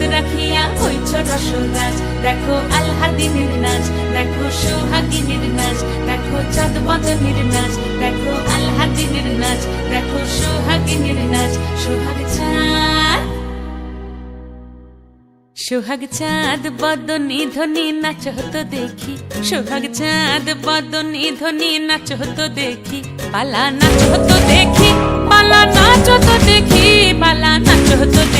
পদ রাখিয়া হইছ রসরাজ দেখো আল্লাদিনের নাচ দেখো নাচ দেখো চাঁদ বদনের নাচ দেখো আল্লাদিনের নাচ দেখো নাচ সোহাগ চাঁদ। সোহাগ চাঁদ বদনি ধ্বনি নাচ হতো দেখি, সোহাগ চাঁদ বদনি ধ্বনি নাচ হতো দেখি পালা নাচ হতো দেখি পালা নাচ হতো দেখি পালা নাচ হতো দেখি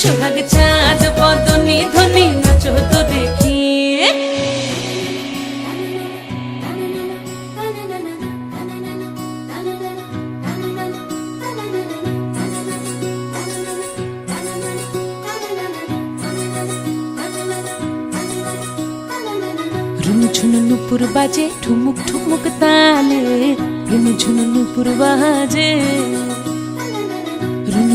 সোহাগ চাঁদ, বদনি ধ্বনি নাচ হতো দেখি। ঝুনু নুপুর বাজে, ঠুমুক ঠুমুক তালে। ঝুনু নুপুর বাজে।